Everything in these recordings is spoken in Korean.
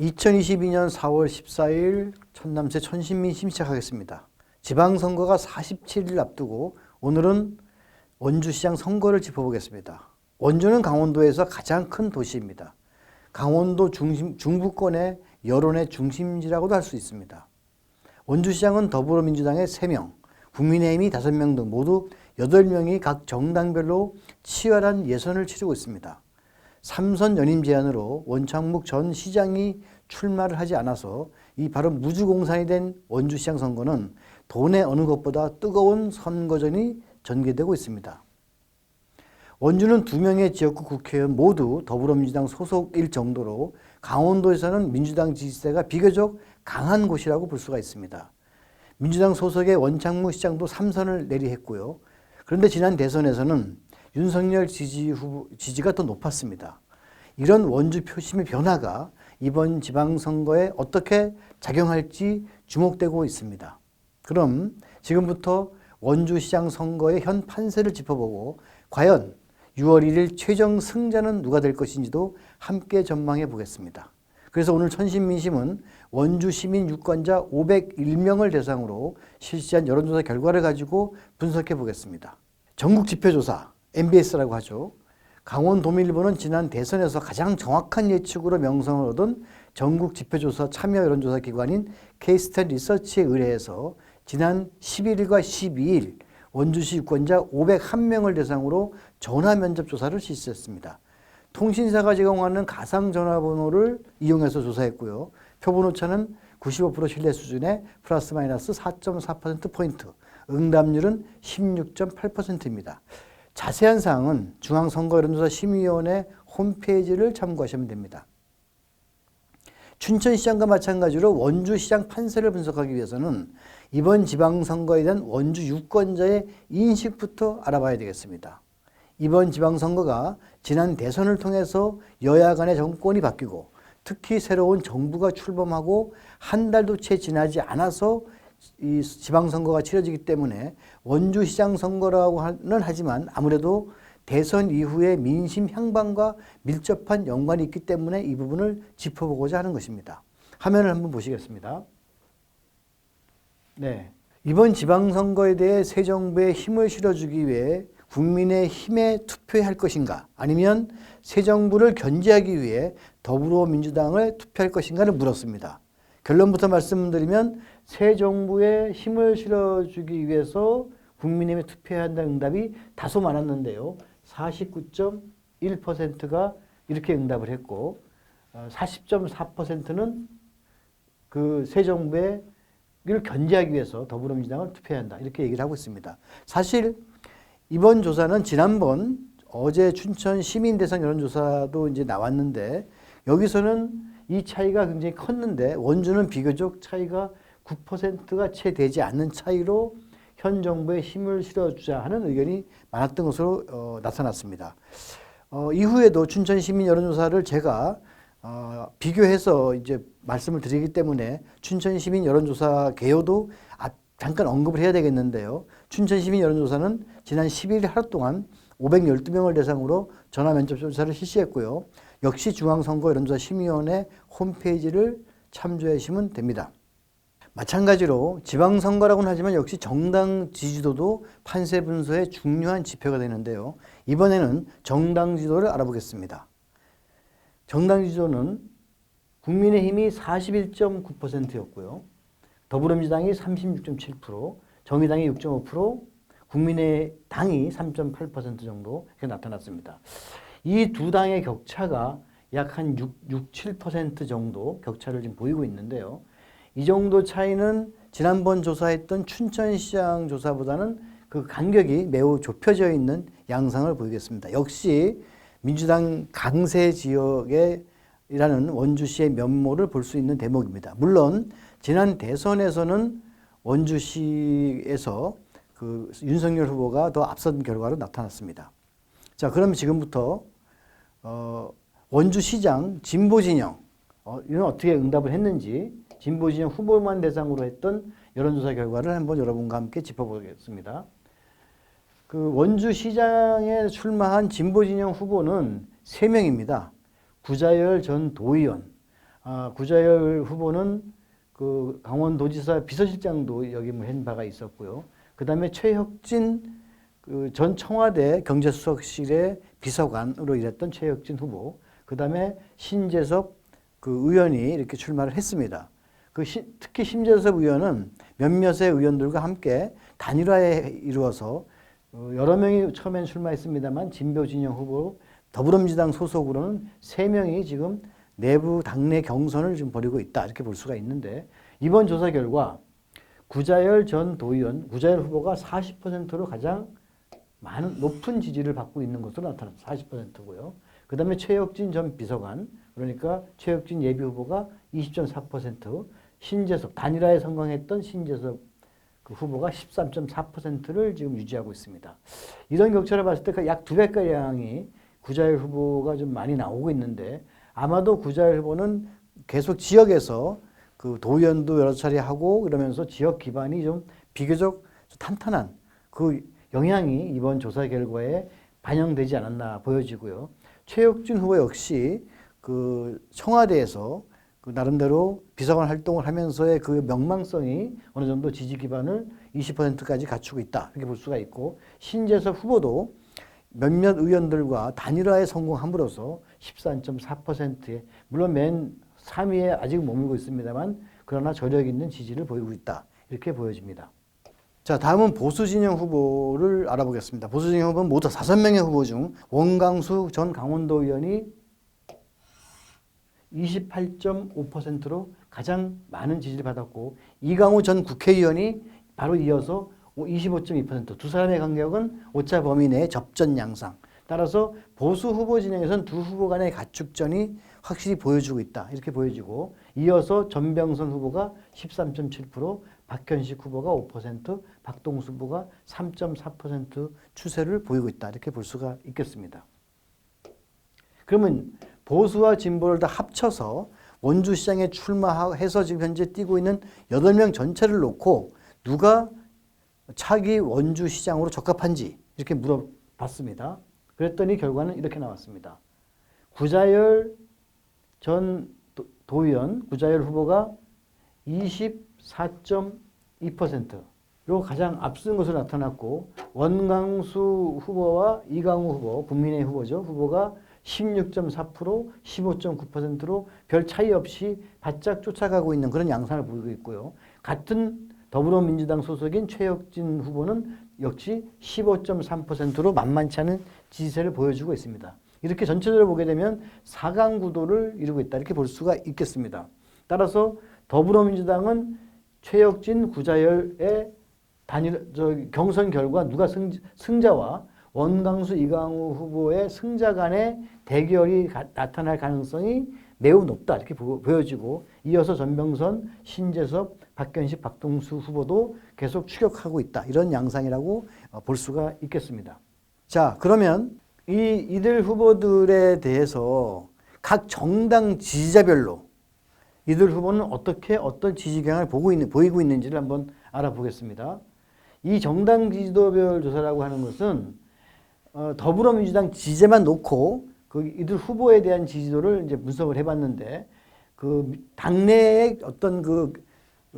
2022년 4월 14일 천남세 천신민심 시작하겠습니다. 지방선거가 47일 앞두고 오늘은 원주시장 선거를 짚어보겠습니다. 원주는 강원도에서 가장 큰 도시입니다. 강원도 중심, 중부권의 여론의 중심지라고도 할 수 있습니다. 원주시장은 더불어민주당의 3명, 국민의힘이 5명 등 모두 8명이 각 정당별로 치열한 예선을 치르고 있습니다. 삼선 연임 제안으로 원창묵 전 시장이 출마를 하지 않아서 이 바로 무주공산이 된 원주시장 선거는 돈의 어느 것보다 뜨거운 선거전이 전개되고 있습니다. 원주는 두 명의 지역구 국회의원 모두 더불어민주당 소속일 정도로 강원도에서는 민주당 지지세가 비교적 강한 곳이라고 볼 수가 있습니다. 민주당 소속의 원창무 시장도 삼선을 내리했고요. 그런데 지난 대선에서는 윤석열 지지 후보, 지지가 더 높았습니다. 이런 원주 표심의 변화가 이번 지방선거에 어떻게 작용할지 주목되고 있습니다. 그럼 지금부터 원주시장 선거의 현 판세를 짚어보고 과연 6월 1일 최종 승자는 누가 될 것인지도 함께 전망해 보겠습니다. 그래서 오늘 천신민심은 원주 시민 유권자 501명을 대상으로 실시한 여론조사 결과를 가지고 분석해 보겠습니다. 전국 지표조사 MBS라고 하죠. 강원도민일보는 지난 대선에서 가장 정확한 예측으로 명성을 얻은 전국 지표조사 참여 여론조사 기관인 케이스탄 리서치에 의뢰해서 지난 11일과 12일 원주시 유권자 501명을 대상으로 전화 면접 조사를 실시했습니다. 통신사가 제공하는 가상 전화번호를 이용해서 조사했고요. 표본 오차는 95% 신뢰 수준의 플러스 마이너스 4.4%포인트, 응답률은 16.8%입니다. 자세한 사항은 중앙선거여론조사 심의위원회 홈페이지를 참고하시면 됩니다. 춘천시장과 마찬가지로 원주시장 판세를 분석하기 위해서는 이번 지방선거에 대한 원주 유권자의 인식부터 알아봐야 되겠습니다. 이번 지방선거가 지난 대선을 통해서 여야 간의 정권이 바뀌고 특히 새로운 정부가 출범하고 한 달도 채 지나지 않아서 이 지방선거가 치러지기 때문에 원주시장 선거라고는 하지만 아무래도 대선 이후의 민심 향방과 밀접한 연관이 있기 때문에 이 부분을 짚어보고자 하는 것입니다. 화면을 한번 보시겠습니다. 네. 이번 지방선거에 대해 새 정부에 힘을 실어주기 위해 국민의 힘에 투표할 것인가 아니면 새 정부를 견제하기 위해 더불어민주당을 투표할 것인가를 물었습니다. 결론부터 말씀드리면 새 정부에 힘을 실어주기 위해서 국민의힘에 투표해야 한다는 응답이 다소 많았는데요. 49.1%가 이렇게 응답을 했고 40.4%는 그 새 정부에 이를 견제하기 위해서 더불어민주당을 투표해야 한다. 이렇게 얘기를 하고 있습니다. 사실 이번 조사는 지난번 어제 춘천 시민 대상 여론조사도 이제 나왔는데 여기서는 이 차이가 굉장히 컸는데 원주는 비교적 차이가 9%가 채 되지 않는 차이로 현 정부에 힘을 실어주자 하는 의견이 많았던 것으로 어, 나타났습니다. 어, 이후에도 춘천 시민 여론조사를 제가 어, 비교해서 이제 말씀을 드리기 때문에 춘천 시민 여론조사 개요도 아, 잠깐 언급을 해야 되겠는데요. 춘천 시민 여론조사는 지난 11일 하루 동안 512명을 대상으로 전화 면접 조사를 실시했고요. 역시 중앙선거 여론조사 심의위원회 홈페이지를 참조하시면 됩니다. 마찬가지로 지방선거라고는 하지만 역시 정당 지지도도 판세 분석의 중요한 지표가 되는데요. 이번에는 정당 지도를 알아보겠습니다. 정당 지도는 국민의힘이 41.9%였고요. 더불어민주당이 36.7%, 정의당이 6.5%, 국민의당이 3.8% 정도 이렇게 나타났습니다. 이 두 당의 격차가 약 한 6, 6, 7% 정도 격차를 지금 보이고 있는데요. 이 정도 차이는 지난번 조사했던 춘천시장 조사보다는 그 간격이 매우 좁혀져 있는 양상을 보이겠습니다. 역시 민주당 강세 지역에 이라는 원주시의 면모를 볼 수 있는 대목입니다. 물론 지난 대선에서는 원주시에서 그 윤석열 후보가 더 앞선 결과로 나타났습니다. 자, 그럼 지금부터 어, 원주시장 진보 진영 어, 이는 어떻게 응답을 했는지 진보 진영 후보만 대상으로 했던 여론조사 결과를 한번 여러분과 함께 짚어보겠습니다. 그 원주시장에 출마한 진보 진영 후보는 3명입니다. 구자열 전 도의원, 아, 구자열 후보는 그 강원도지사 비서실장도 역임을 한 바가 있었고요. 그 다음에 최혁진 그 전 청와대 경제수석실의 비서관으로 일했던 최혁진 후보, 그 다음에 신재섭 그 의원이 이렇게 출마를 했습니다. 그 시, 특히 신재섭 의원은 몇몇의 의원들과 함께 단일화에 이루어서 어, 여러 명이 처음엔 출마했습니다만 진보 진영 후보 더불어민주당 소속으로는 세 명이 지금 내부 당내 경선을 지금 벌이고 있다 이렇게 볼 수가 있는데 이번 조사 결과 구자열 전 도의원 구자열 후보가 40%로 가장 많은 높은 지지를 받고 있는 것으로 나타났다. 40%고요. 그다음에 최혁진 전 비서관 그러니까 최혁진 예비 후보가 20.4% 신재섭 단일화에 성공했던 신재섭 그 후보가 13.4%를 지금 유지하고 있습니다. 이런 격차를 봤을 때 약 두 배가량이 구자열 후보가 좀 많이 나오고 있는데 아마도 구자열 후보는 계속 지역에서 그 도의원도 여러 차례 하고 그러면서 지역 기반이 좀 비교적 탄탄한 그 영향이 이번 조사 결과에 반영되지 않았나 보여지고요. 최혁준 후보 역시 그 청와대에서 그 나름대로 비서관 활동을 하면서의 그 명망성이 어느 정도 지지 기반을 20%까지 갖추고 있다 이렇게 볼 수가 있고 신재섭 후보도 몇몇 의원들과 단일화에 성공함으로써 13.4%에 물론 맨 3위에 아직 머물고 있습니다만 그러나 저력 있는 지지를 보이고 있다 이렇게 보여집니다. 자 다음은 보수 진영 후보를 알아보겠습니다. 보수 진영 후보는 모두 다섯 명의 후보 중 원강수 전 강원도 의원이 28.5%로 가장 많은 지지를 받았고 이강우 전 국회의원이 바로 이어서 25.2%두 사람의 간격은 오차 범위 내의 접전 양상. 따라서 보수 후보 진영에서는 두 후보 간의 가축전이 확실히 보여주고 있다. 이렇게 보여지고 이어서 전병선 후보가 13.7%, 박현식 후보가 5%, 박동수 후보가 3.4% 추세를 보이고 있다. 이렇게 볼 수가 있겠습니다. 그러면 보수와 진보를 다 합쳐서 원주시장에 출마해서 지금 현재 뛰고 있는 8명 전체를 놓고 누가 차기 원주시장으로 적합한지 이렇게 물어봤습니다. 그랬더니 결과는 이렇게 나왔습니다. 구자열 전 도의원, 구자열 후보가 24.2%로 가장 앞선 것으로 나타났고 원강수 후보와 이강우 후보, 국민의 후보죠. 후보가 16.4%, 15.9%로 별 차이 없이 바짝 쫓아가고 있는 그런 양상을 보이고 있고요. 같은 더불어민주당 소속인 최혁진 후보는 역시 15.3%로 만만치 않은 지지세를 보여주고 있습니다. 이렇게 전체적으로 보게 되면 4강 구도를 이루고 있다 이렇게 볼 수가 있겠습니다. 따라서 더불어민주당은 최혁진, 구자열의 단일 저 경선 결과 누가 승, 승자와 원강수, 이강우 후보의 승자 간의 대결이 가, 나타날 가능성이 매우 높다 이렇게 보, 보여지고 이어서 전병선, 신재섭, 박견식, 박동수 후보도 계속 추격하고 있다 이런 양상이라고 어, 볼 수가 있겠습니다. 자 그러면 이 이들 후보들에 대해서 각 정당 지지자별로 이들 후보는 어떻게 어떤 지지 경향을 보고 있는 보이고 있는지를 한번 알아보겠습니다. 이 정당 지지도별 조사라고 하는 것은 어, 더불어민주당 지지만 놓고 그 이들 후보에 대한 지지도를 이제 분석을 해봤는데 그 당내의 어떤 그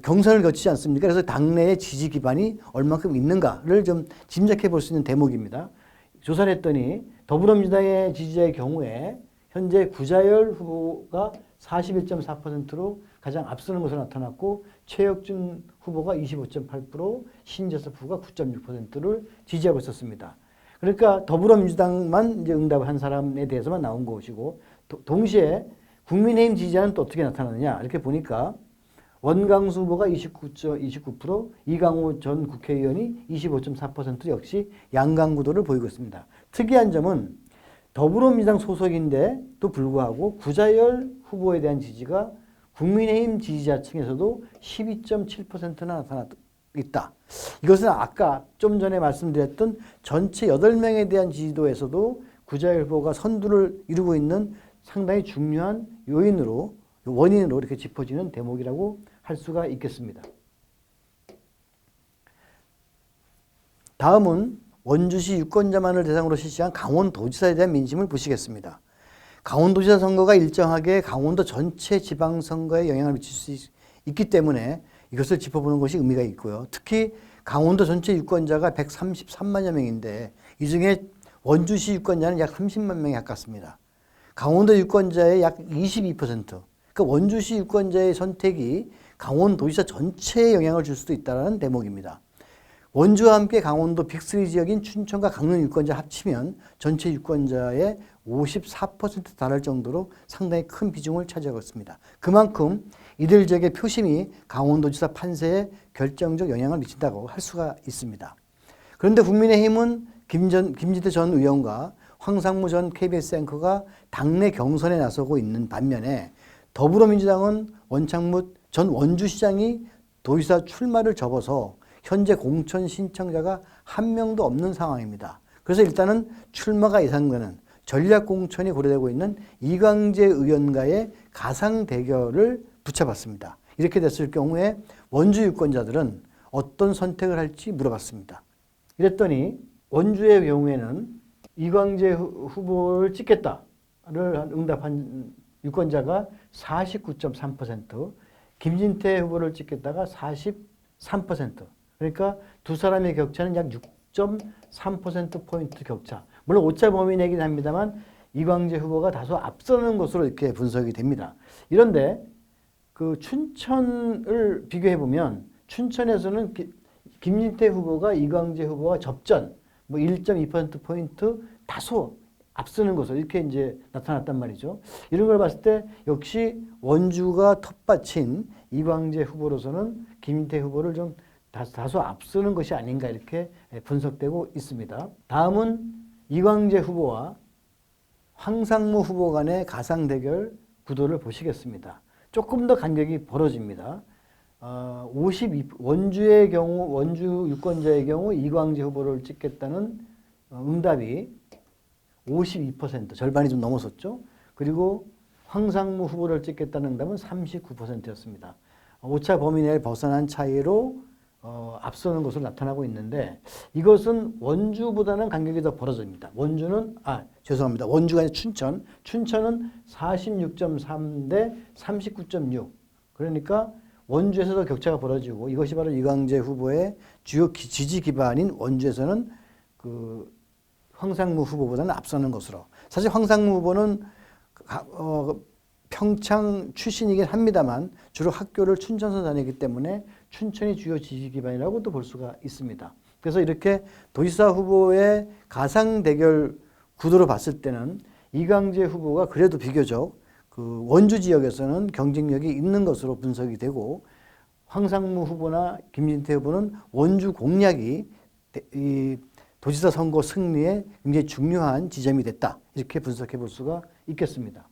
경선을 거치지 않습니까? 그래서 당내의 지지 기반이 얼만큼 있는가를 좀 짐작해 볼 수 있는 대목입니다. 조사를 했더니 더불어민주당의 지지자의 경우에 현재 구자열 후보가 41.4%로 가장 앞서는 것으로 나타났고 최혁준 후보가 25.8%, 신재섭 후보가 9.6%를 지지하고 있었습니다. 그러니까 더불어민주당만 이제 응답을 한 사람에 대해서만 나온 것이고 도, 동시에 국민의힘 지지자는 또 어떻게 나타나느냐 이렇게 보니까 원강수 후보가 29.29%, 이강호 전 국회의원이 25.4% 역시 양강 구도를 보이고 있습니다. 특이한 점은 더불어민주당 소속인데도 불구하고 구자열 후보에 대한 지지가 국민의힘 지지자층에서도 12.7%나 나타났다. 있다. 이것은 아까 좀 전에 말씀드렸던 전체 8명에 대한 지지도에서도 구자열 후보가 선두를 이루고 있는 상당히 중요한 요인으로 원인으로 이렇게 짚어지는 대목이라고 할 수가 있겠습니다. 다음은 원주시 유권자만을 대상으로 실시한 강원도지사에 대한 민심을 보시겠습니다. 강원도지사 선거가 일정하게 강원도 전체 지방선거에 영향을 미칠 수 있, 있기 때문에 이것을 짚어보는 것이 의미가 있고요. 특히 강원도 전체 유권자가 133만여 명인데 이 중에 원주시 유권자는 약 30만 명에 가깝습니다. 강원도 유권자의 약 22%. 그러니까 원주시 유권자의 선택이 강원도지사 전체에 영향을 줄 수도 있다는 대목입니다. 원주와 함께 강원도 빅3 지역인 춘천과 강릉 유권자 합치면 전체 유권자의 54% 달할 정도로 상당히 큰 비중을 차지하고 있습니다. 그만큼 이들 지역의 표심이 강원도지사 판세에 결정적 영향을 미친다고 할 수가 있습니다. 그런데 국민의힘은 김전, 김지태 전 의원과 황상무 전 KBS 앵커가 당내 경선에 나서고 있는 반면에 더불어민주당은 원창무 전 원주시장이 도지사 출마를 접어서 현재 공천 신청자가 한 명도 없는 상황입니다. 그래서 일단은 출마가 예상되는 전략 공천이 고려되고 있는 이광재 의원과의 가상 대결을 붙여봤습니다. 이렇게 됐을 경우에 원주 유권자들은 어떤 선택을 할지 물어봤습니다. 이랬더니 원주의 경우에는 이광재 후- 후보를 찍겠다를 응답한 유권자가 49.3%, 김진태 후보를 찍겠다가 43%. 그러니까 두 사람의 격차는 약 6.3%포인트 격차. 물론 오차 범위 내긴 합니다만 이광재 후보가 다소 앞서는 것으로 이렇게 분석이 됩니다. 이런데 그 춘천을 비교해 보면 춘천에서는 기- 김진태 후보가 이광재 후보와 접전 뭐 1.2% 포인트 다소 앞서는 것으로 이렇게 이제 나타났단 말이죠. 이런 걸 봤을 때 역시 원주가 텃밭인 이광재 후보로서는 김인태 후보를 좀 다소, 앞서는 것이 아닌가 이렇게 분석되고 있습니다. 다음은 이광재 후보와 황상무 후보 간의 가상 대결 구도를 보시겠습니다. 조금 더 간격이 벌어집니다. 어, 52 원주의 경우 원주 유권자의 경우 이광재 후보를 찍겠다는 어, 응답이 52% 절반이 좀 넘어섰죠. 그리고 황상무 후보를 찍겠다는 응답은 39%였습니다. 오차 범위 내를 벗어난 차이로 어, 앞서는 것으로 나타나고 있는데 이것은 원주보다는 간격이 더 벌어집니다. 원주는 아 죄송합니다. 원주가 아니라 춘천. 춘천은 46.3 대 39.6. 그러니까 원주에서 도 격차가 벌어지고 이것이 바로 이광재 후보의 주요 기- 지지 기반인 원주에서는 그 황상무 후보보다는 앞서는 것으로. 사실 황상무 후보는 가- 어, 평창 출신이긴 합니다만 주로 학교를 춘천에서 다니기 때문에 춘천이 주요 지지 기반이라고도 볼 수가 있습니다. 그래서 이렇게 도지사 후보의 가상 대결 구도로 봤을 때는 이광재 후보가 그래도 비교적 그 원주 지역에서는 경쟁력이 있는 것으로 분석이 되고 황상무 후보나 김진태 후보는 원주 공략이 대- 이 도지사 선거 승리에 굉장히 중요한 지점이 됐다. 이렇게 분석해 볼 수가 있겠습니다.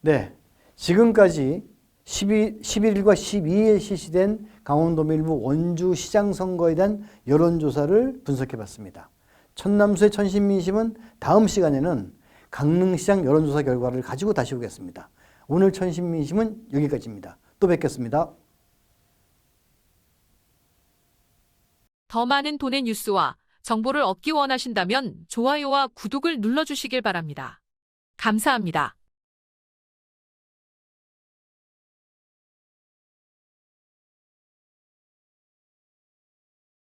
네. 지금까지 12, 11일과 12일 실시된 강원도밀부 원주 시장 선거에 대한 여론조사를 분석해 봤습니다. 천남수의 천신민심은 다음 시간에는 강릉시장 여론조사 결과를 가지고 다시 오겠습니다. 오늘 천신민심은 여기까지입니다. 또 뵙겠습니다. 더 많은 돈의 뉴스와 정보를 얻기 원하신다면 좋아요와 구독을 눌러주시길 바랍니다. 감사합니다.